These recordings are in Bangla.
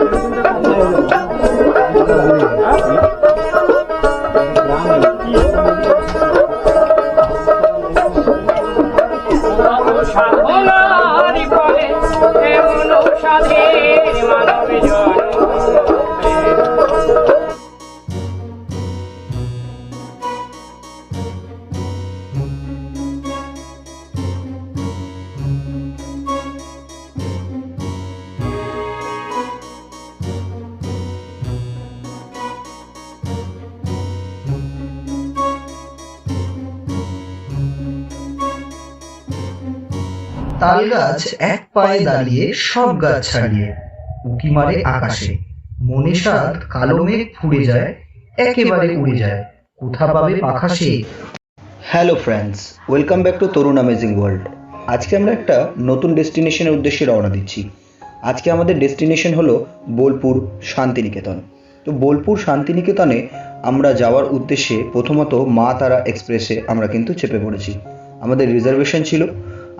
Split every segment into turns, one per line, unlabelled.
Thank you.
তাল গাছ এক পায়ে দাঁড়িয়ে সব গাছ ছাড়িয়ে উকি মারে আকাশে। মনে সাত কালো মেঘ ফুড়ে যায়, একেবারে উড়ে যায়। কোথা পাবে পাখা সে? Hello friends welcome back to Tarun amazing world আজকে আমরা একটা নতুন ডেস্টিনেশনের উদ্দেশ্যে রওনা দিচ্ছি। আজকে আমাদের ডেস্টিনেশন হলো বোলপুর শান্তিনিকেতন। তো বোলপুর শান্তিনিকেতনে আমরা যাওয়ার উদ্দেশ্যে প্রথমত মা তারা এক্সপ্রেসে আমরা কিন্তু চেপে পড়েছি। আমাদের রিজার্ভেশন ছিল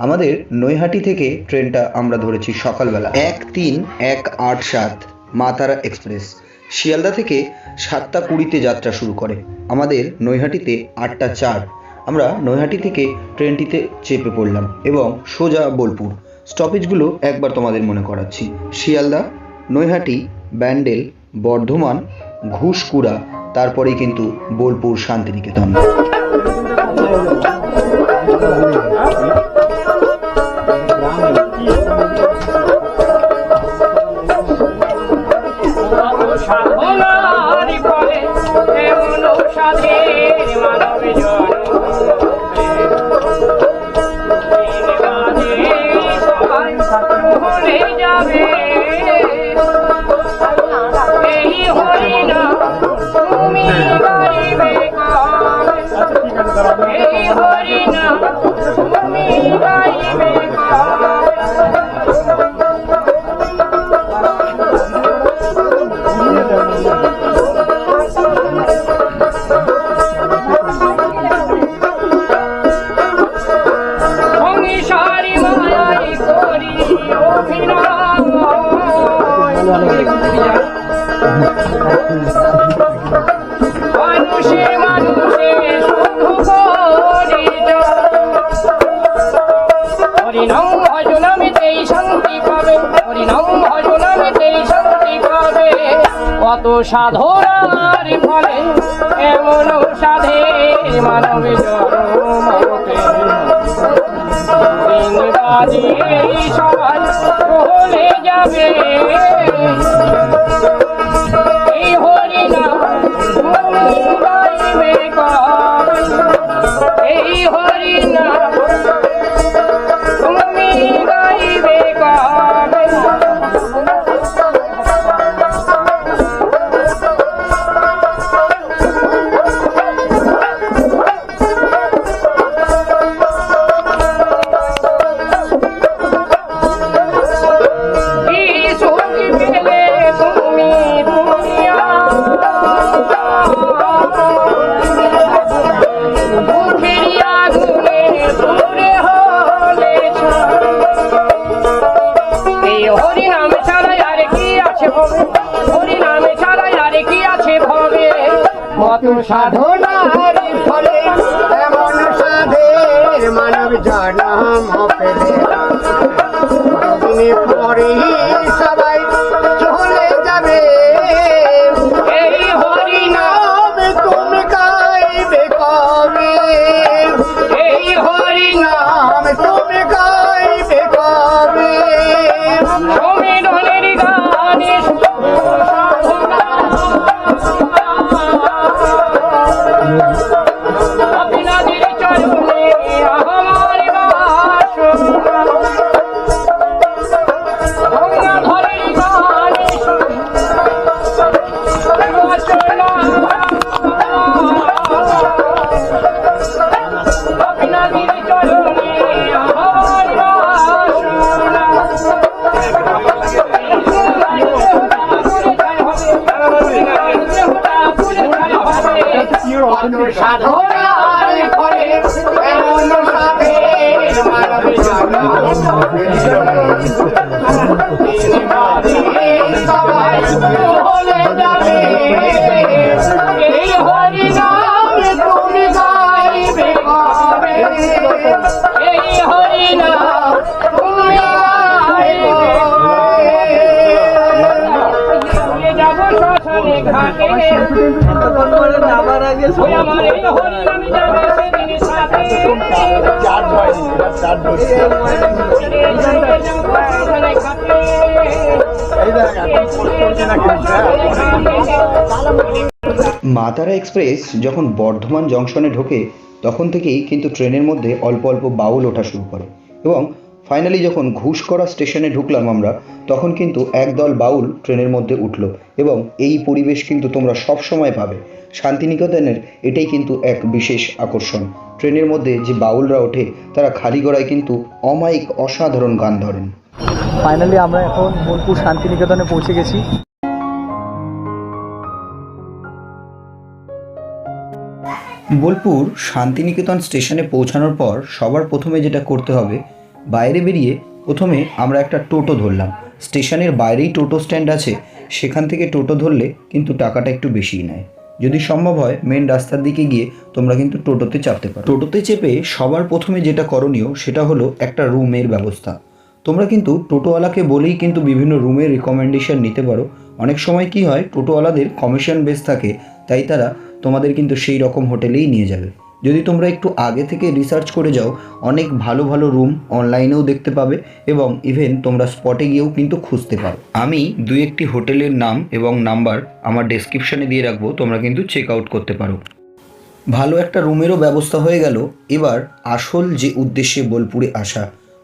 আমাদের নৈহাটি থেকে ট্রেনটা আমরা ধরেছি সকালবেলা। এক তিন এক আট সাত মা তারা এক্সপ্রেস। শিয়ালদা থেকে সাতটা কুড়িতে যাত্রা শুরু করে। আমাদের নৈহাটিতে আটটা চার। আমরা নৈহাটি থেকে ট্রেনটিতে চেপে পড়লাম এবং সোজা বোলপুর। স্টপেজগুলো একবার তোমাদের মনে করাচ্ছি। শিয়ালদা, নৈহাটি, ব্যান্ডেল, বর্ধমান, ঘুষকুড়া, তারপরেই কিন্তু বোলপুর শান্তিনিকেতন।
কত সাধনার ফলে এমন সাধে মানব এই সমাজ যাবে। সাধনার ফলে
এমন মানব জনম পেলে পরে
তারা এক্সপ্রেস যখন বর্ধমান জংশনে ঢোকে, তখন থেকেই কিন্তু ট্রেনের মধ্যে অল্প অল্প বাউল ওঠা শুরু করে এবং ফাইনালি যখন ঘুষকরা স্টেশনে ঢুকলাম আমরা, তখন কিন্তু একদল বাউল ট্রেনের মধ্যে উঠল এবং এই পরিবেশ কিন্তু তোমরা সব সময় পাবে। শান্তিনিকেতনের এটাই কিন্তু এক বিশেষ আকর্ষণ। ট্রেনের মধ্যে যে বাউলরা ওঠে তারা খালি গড়ায় কিন্তু অমায়িক অসাধারণ গান ধরেন।
ফাইনালি আমরা এখন বোলপুর শান্তিনিকেতনে পৌঁছে গেছি।
বোলপুর শান্তিনিকেতন স্টেশনে পৌঁছানোর পর সবার প্রথমে যেটা করতে হবে বাইরে বেরিয়ে প্রথমে আমরা একটা টোটো ধরলাম। স্টেশনের বাইরেই টোটো স্ট্যান্ড আছে সেখান থেকে টোটো ধরলে কিন্তু টাকাটা একটু বেশিই নেয়। যদি সম্ভব হয় মেন রাস্তার দিকে গিয়ে তোমরা কিন্তু টোটোতে চাপতে পারো। টোটোতে চেপে সবার প্রথমে যেটা করণীয়, সেটা হলো একটা রুমের ব্যবস্থা। তোমরা কিন্তু টোটোওয়ালাকে বলেই কিন্তু বিভিন্ন রুমের রিকমেন্ডেশন নিতে পারো। অনেক সময় কি হয়, টোটোওয়ালাদের কমিশন বেস থাকে, তাই তারা তোমাদের কিন্তু সেই রকম হোটেলেই নিয়ে যাবে। যদি তোমরা একটু আগে থেকে রিসার্চ করে যাও, অনেক ভালো ভালো রুম অনলাইনেও দেখতে পাবে এবং ইভেন তোমরা স্পটে গিয়েও কিন্তু খুঁজতে পারো। আমি দু একটি হোটেলের নাম এবং নাম্বার আমার ডেসক্রিপশনে দিয়ে রাখব, তোমরা কিন্তু চেক আউট করতে পারো। ভালো একটা রুমেরও ব্যবস্থা হয়ে গেল। এবার আসল যে উদ্দেশ্যে বোলপুরে আসা,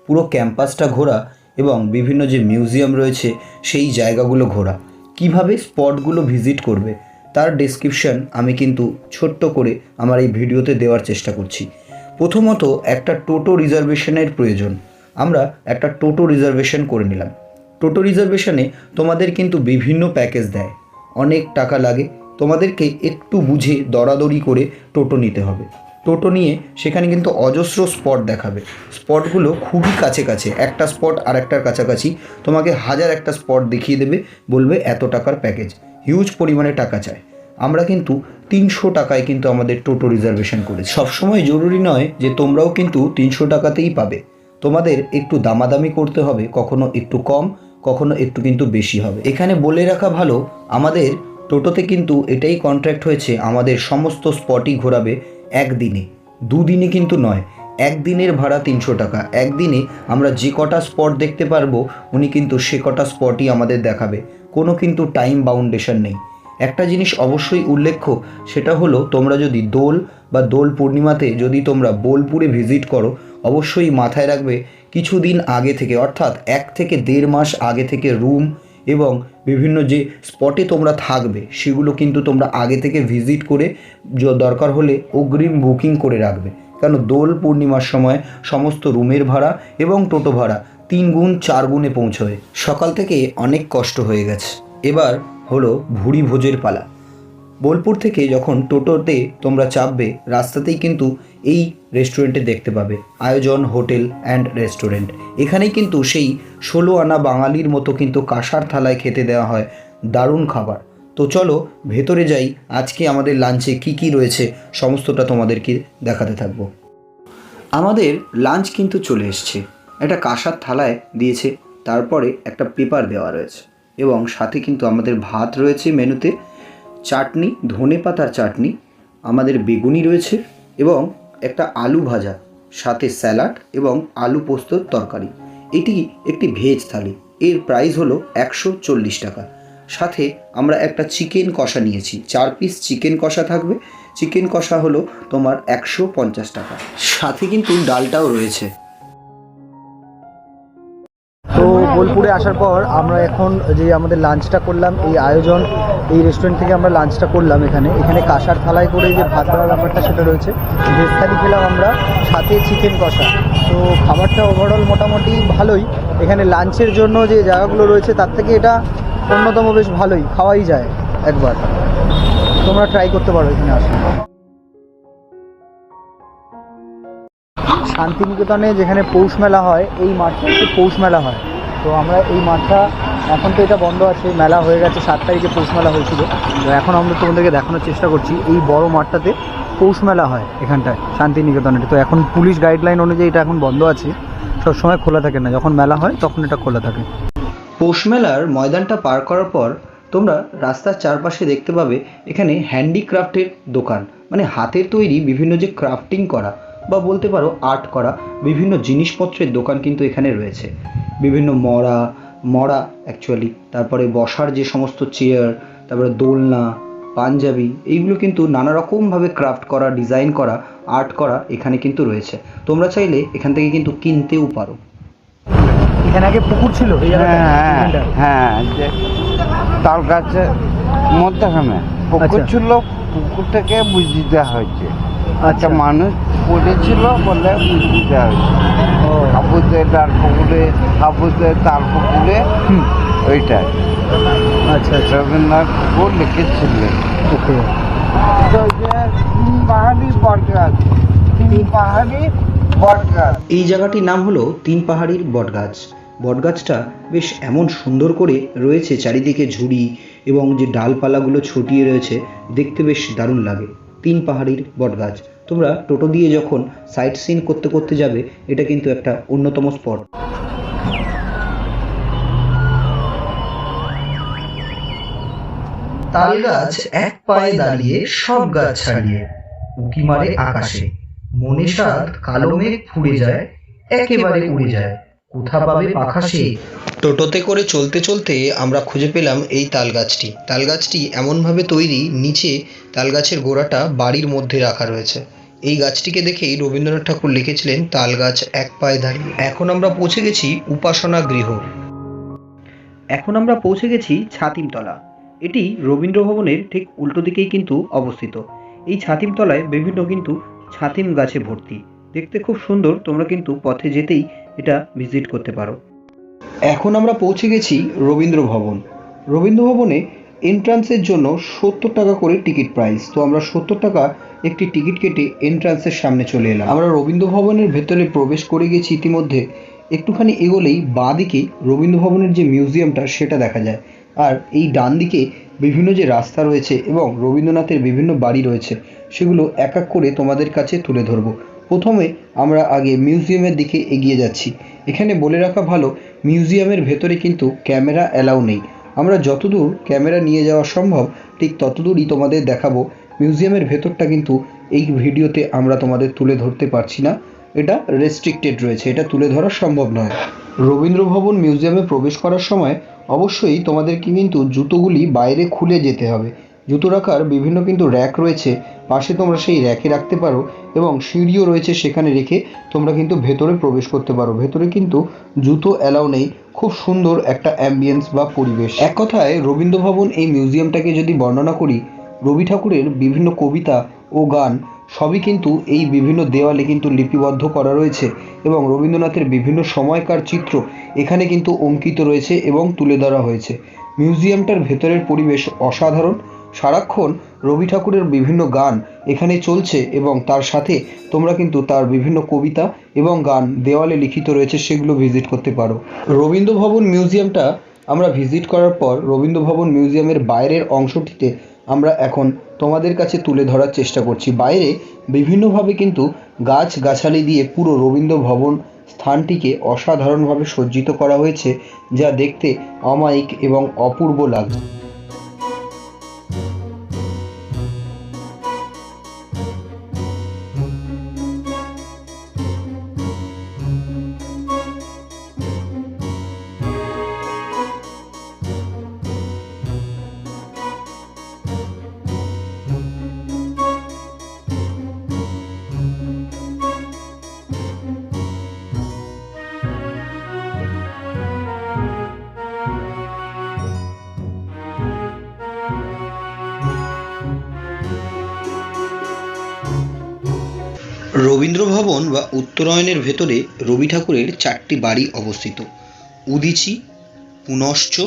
পুরো ক্যাম্পাসটা ঘোরা এবং বিভিন্ন যে মিউজিয়াম রয়েছে, সেই জায়গাগুলো ঘোরা। কীভাবে স্পটগুলো ভিজিট করবে তার ডেসক্রিপশন আমি কিন্তু ছোট্ট করে আমার এই ভিডিওতে দেওয়ার চেষ্টা করছি। প্রথমত একটা টোটো রিজার্ভেশনের প্রয়োজন। আমরা একটা টোটো রিজার্ভেশন করে নিলাম। টোটো রিজার্ভেশনে তোমাদের কিন্তু বিভিন্ন প্যাকেজ দেয়। অনেক টাকা লাগে। তোমাদেরকে একটু বুঝে দরাদরি করে টোটো নিতে হবে। টোটো নিয়ে সেখানে কিন্তু অজস্র স্পট দেখাবে। স্পটগুলো খুবই কাছে কাছে। একটা স্পট আর একটার কাছাকাছি। তোমাকে হাজার একটা স্পট দেখিয়ে দেবে। বলবে এত টাকার প্যাকেজ হিউজ পরিমাণে টাকা চায়। আমরা কিন্তু তিনশো টাকায় কিন্তু আমাদের টোটো রিজার্ভেশন করেছি। সবসময় জরুরি নয় যে তোমরাও কিন্তু তিনশো টাকাতেই পাবে। তোমাদের একটু দামাদামি করতে হবে, কখনো একটু কম, কখনো একটু কিন্তু বেশি হবে। এখানে বলে রাখা ভালো, আমাদের টোটোতে কিন্তু এটাই কন্ট্রাক্ট হয়েছে, আমাদের সমস্ত স্পটই ঘোরাবে একদিনে। দুদিনে কিন্তু নয়, একদিনের ভাড়া তিনশো টাকা। একদিনে আমরা যে কটা স্পট দেখতে পারব, উনি কিন্তু সে কটা স্পটই আমাদের দেখাবে। কোনো কিন্তু টাইম বাউন্ডেশন নেই। একটা জিনিস অবশ্যই উল্লেখ্য, সেটা হলো তোমরা যদি দোল বা দোল পূর্ণিমাতে যদি তোমরা বোলপুরে ভিজিট করো, অবশ্যই মাথায় রাখবে কিছুদিন আগে থেকে, অর্থাৎ এক থেকে দেড় মাস আগে থেকে রুম এবং বিভিন্ন যে স্পটে তোমরা থাকবে, সেগুলো কিন্তু তোমরা আগে থেকে ভিজিট করে দরকার হলে অগ্রিম বুকিং করে রাখবে। কারণ দোল পূর্ণিমার সময় সমস্ত রুমের ভাড়া এবং টোটো ভাড়া। তিন গুণ চার গুণে পৌঁছয়। সকাল থেকে অনেক কষ্ট হয়ে গেছে। এবার হলো ভুড়ি ভোজের পালা। বোলপুর থেকে যখন টোটোতে তোমরা চাপবে, রাস্তাতেই কিন্তু এই রেস্টুরেন্টে দেখতে পাবে। আয়োজন, হোটেল অ্যান্ড রেস্টুরেন্ট। এখানেই কিন্তু সেই ষোলো আনা বাঙালির মতো কিন্তু কাঁসার থালায় খেতে দেওয়া হয়। দারুণ খাবার। তো চলো, ভেতরে যাই। আজকে আমাদের লাঞ্চে কি কি রয়েছে, সমস্তটা তোমাদেরকে দেখাতে থাকব। আমাদের লাঞ্চ কিন্তু চলে এসছে। একটা কাঁসার থালায় দিয়েছে। তারপরে একটা পেপার দেওয়া রয়েছে এবং সাথে কিন্তু আমাদের ভাত রয়েছে মেনুতে, চাটনি, ধনে পাতার চাটনি, আমাদের বেগুনি রয়েছে এবং একটা আলু ভাজা, সাথে স্যালাড এবং আলু পোস্তর তরকারি। এটি একটি ভেজ থালি। এর প্রাইস হলো একশো চল্লিশ টাকা। সাথে আমরা একটা চিকেন কষা নিয়েছি। চার পিস চিকেন কষা থাকবে। চিকেন কষা হলো তোমার একশো পঞ্চাশ টাকা। সাথে কিন্তু ডালটাও রয়েছে।
বোলপুরে আসার পর আমরা এখন যে আমাদের লাঞ্চটা করলাম, এই আয়োজন, এই রেস্টুরেন্ট থেকে আমরা লাঞ্চটা করলাম এখানে। এখানে কাঁসার থালায় করে যে ভাত দেওয়ার ব্যাপারটা সেটা রয়েছে। ভেজ থালি খেলাম আমরা, সাথে চিকেন কষা। তো খাবারটা ওভারঅল মোটামুটি ভালোই। এখানে লাঞ্চের জন্য যে জায়গাগুলো রয়েছে, তার থেকে এটা অন্যতম বেশ ভালোই। খাওয়াই যায় একবার। তোমরা ট্রাই করতে পারো এখানে আসলে। শান্তিনিকেতনে যেখানে পৌষ মেলা হয়, এই হচ্ছে পৌষ মেলা হয়। তো আমরা এই মাঠটা, এখন তো এটা বন্ধ আছে, মেলা হয়ে গেছে, সাত তারিখে পৌষ মেলা হয়েছিল। তো এখন আমরা তোমাদেরকে দেখানোর চেষ্টা করছি, এই বড় মাঠটাতে পৌষ মেলা হয় এখানটায় শান্তিনিকেতনে তো এখন পুলিশ গাইডলাইন অনুযায়ী এটা এখন বন্ধ আছে, সবসময় খোলা থাকে না। যখন মেলা হয়, তখন এটা খোলা থাকে।
পৌষ মেলার ময়দানটা পার করার পর তোমরা রাস্তার চারপাশে দেখতে পাবে এখানে হ্যান্ডিক্রাফটের দোকান মানে হাতের তৈরি বিভিন্ন যে ক্রাফটিং করা বা বলতে পারো আর্ট করা বিভিন্ন জিনিসপত্রের দোকান কিন্তু এখানে রয়েছে। বিভিন্ন মরা মরা অ্যাকচুয়ালি তারপরে বসার যে সমস্ত চেয়ার তারপরে দোলনা পাঞ্জাবি এইগুলো কিন্তু নানা রকমভাবে ক্রাফট করা ডিজাইন করা আর্ট করা এখানে কিন্তু রয়েছে। তোমরা চাইলে এখান থেকে কিন্তু কিনতেও পারো।
এখানে আগে পুকুর ছিল
হ্যাঁ হ্যাঁ যে তাল গাছের মধ্যখানে পুকুর। ছিল পুকুর থেকে বুঝিয়ে দেওয়া হয়েছে।
আচ্ছা
মানুষ পড়েছিল বলে বুঝিয়ে দেওয়া হয়েছে
ও,
হাবুতে ডাল পুকুরে হাবুতে তাল পুকুরে ওইটাই।
আচ্ছা আচ্ছা।
রবীন্দ্রনাথ ঠাকুর লিখেছিলেন।
ওকে
তো তিন পাহাড়ি বটগাছ তিন পাহাড়ি বটগাছ।
এই জায়গাটির নাম হলো তিন পাহাড়ির বটগাছ। বটগাছটা বেশ এমন সুন্দর করে রয়েছে চারিদিকে ঝুড়ি এবং যে ডালপালাগুলো ছটিয়ে রয়েছে দেখতে বেশ দারুণ লাগে। তিন পাহাড়ির বটগাছ। তোমরা টোটো দিয়ে যখন সাইট সিন করতে করতে যাবে, এটা কিন্তু একটা অন্যতম স্পট তাল গাছ এক পায়ে দাঁড়িয়ে সব গাছ ছাড়িয়ে উকি মারে আকাশে। মনে সাত কালো মেঘ ফুড়ে যায়, একেবারে উড়ে যায়। কোথা পাবে পাখা সে টোটোতে করে চলতে চলতে আমরা খুঁজে পেলাম এই তাল গাছটি তাল গাছটি এমনভাবে তৈরি নিচে তাল গাছের গোড়াটা বাড়ির মধ্যে রাখা রয়েছে। এই গাছটিকে দেখেই রবীন্দ্রনাথ ঠাকুর লিখেছিলেন তাল গাছ এক পায়ে দাঁড়িয়ে। এখন আমরা পৌঁছে গেছি উপাসনা গৃহ। এখন আমরা পৌঁছে গেছি ছাতিমতলা। এটি রবীন্দ্র ভবনের ঠিক উল্টো দিকেই কিন্তু অবস্থিত। এই ছাতিমতলায় বিভিন্ন কিন্তু ছাতিম গাছে ভর্তি। দেখতে খুব সুন্দর তোমরা কিন্তু পথে যেতেই এটা ভিজিট করতে পারো। এখন আমরা পৌঁছে গেছি রবীন্দ্র ভবন। রবীন্দ্র ভবনে এন্ট্রান্সের জন্য সত্তর টাকা করে টিকিট প্রাইস তো আমরা সত্তর টাকা একটি টিকিট কেটে এন্ট্রান্সের সামনে চলে এলাম। আমরা রবীন্দ্র ভবনের ভেতরে প্রবেশ করে গেছি ইতিমধ্যে। একটুখানি এগোলেই বাঁ দিকে রবীন্দ্র ভবনের যে মিউজিয়ামটা সেটা দেখা যায়। আর এই ডান দিকে বিভিন্ন যে রাস্তা রয়েছে এবং রবীন্দ্রনাথের বিভিন্ন বাড়ি রয়েছে, সেগুলো এক এক করে তোমাদের কাছে তুলে ধরবো। প্রথমে আমরা আগে মিউজিয়ামের দিকে এগিয়ে যাচ্ছি। এখানে বলে রাখা ভালো, মিউজিয়ামের ভেতরে কিন্তু ক্যামেরা অ্যালাউ নেই। আমরা যতদূর ক্যামেরা নিয়ে যাওয়া সম্ভব, ঠিক ততদূরই তোমাদের দেখাবো। মিউজিয়ামের ভেতরটা কিন্তু এই ভিডিওতে আমরা তোমাদের তুলে ধরতে পারছি না। এটা রেস্ট্রিক্টেড রয়েছে, এটা তুলে ধরা সম্ভব নয়। রবীন্দ্র ভবন মিউজিয়ামে প্রবেশ করার সময় অবশ্যই তোমাদেরকে কিন্তু জুতোগুলি বাইরে খুলে যেতে হবে। জুতো রাখার বিভিন্ন কিন্তু র্যাক রয়েছে। পাশে তোমরা সেই র্যাকে রাখতে পারো এবং সিঁড়িও রয়েছে সেখানে রেখে তোমরা কিন্তু ভেতরে প্রবেশ করতে পারো। ভেতরে কিন্তু জুতো অ্যালাউ নেই। খুব সুন্দর একটা অ্যাম্বিয়েন্স বা পরিবেশ। এক কথায় রবীন্দ্র ভবন এই মিউজিয়ামটাকে যদি বর্ণনা করি, রবি ঠাকুরের বিভিন্ন কবিতা ও গান সবই কিন্তু এই বিভিন্ন দেওয়ালে কিন্তু লিপিবদ্ধ করা রয়েছে এবং রবীন্দ্রনাথের বিভিন্ন সময়কার চিত্র এখানে কিন্তু অঙ্কিত রয়েছে এবং তুলে ধরা হয়েছে। মিউজিয়ামটার ভেতরের পরিবেশ অসাধারণ। সারাক্ষণ রবি ঠাকুরের বিভিন্ন গান এখানে চলছে এবং তার সাথে তোমরা কিন্তু তার বিভিন্ন কবিতা এবং গান দেওয়ালে লিখিত রয়েছে, সেগুলো ভিজিট করতে পারো। রবীন্দ্র ভবন মিউজিয়ামটা আমরা ভিজিট করার পর রবীন্দ্র ভবন মিউজিয়ামের বাইরের অংশটিতে আমরা এখন তোমাদের কাছে তুলে ধরার চেষ্টা করছি। বাইরে বিভিন্নভাবে কিন্তু গাছ গাছালি দিয়ে পুরো রবীন্দ্র ভবন স্থানটিকে অসাধারণভাবে সজ্জিত করা হয়েছে, যা দেখতে অমায়িক এবং অপূর্ব লাগছে। রবীন্দ্র ভবন বা উত্তরায়ণের ভেতরে রবি ঠাকুরের চারটি বাড়ি অবস্থিত। উদিচি, পুনশ্চ,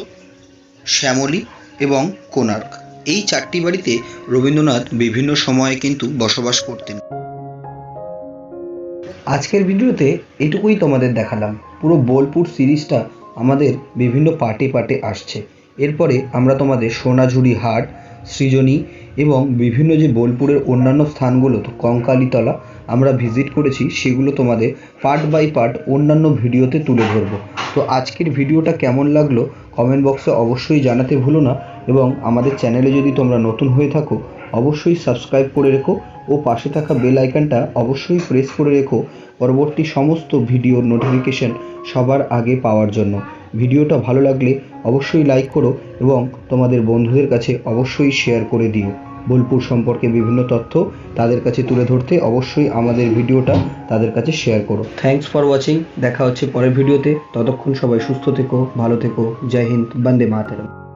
শ্যামলী এবং কোণার্ক। এই চারটি বাড়িতে রবীন্দ্রনাথ বিভিন্ন সময়ে কিন্তু বসবাস করতেন। আজকের ভিডিওতে এটুকুই তোমাদের দেখালাম। পুরো বোলপুর সিরিজটা আমাদের বিভিন্ন পার্টে পার্টে আসছে। এরপরে আমরা তোমাদের সোনাঝুরি হাট সৃজনী এবং বিভিন্ন যে বোলপুরের অন্যান্য স্থানগুলো কঙ্কালীতলা, আমরা ভিজিট করেছি, সেগুলো তোমাদের পার্ট বাই পার্ট অন্যান্য ভিডিওতে তুলে ধরবো। তো আজকের ভিডিওটা কেমন লাগল কমেন্ট বক্সে অবশ্যই জানাতে ভুলো না এবং আমাদের চ্যানেলে যদি তোমরা নতুন হয়ে থাকো, অবশ্যই সাবস্ক্রাইব করে রেখো ও পাশে থাকা বেল আইকনটা অবশ্যই প্রেস করে রেখো, পরবর্তী সমস্ত ভিডিওর নোটিফিকেশন সবার আগে পাওয়ার জন্য। ভিডিওটা ভালো লাগলে অবশ্যই লাইক করো এবং তোমাদের বন্ধুদের কাছে অবশ্যই শেয়ার করে দিও। বোলপুর সম্পর্কে বিভিন্ন তথ্য তাদের কাছে তুলে ধরতে অবশ্যই আমাদের ভিডিওটা তাদের কাছে শেয়ার করো। থ্যাংকস ফর ওয়াচিং দেখা হচ্ছে পরের ভিডিওতে। ততক্ষণ সবাই সুস্থ থেকো, ভালো থেকো। জয় হিন্দ, বন্দে মাতরম।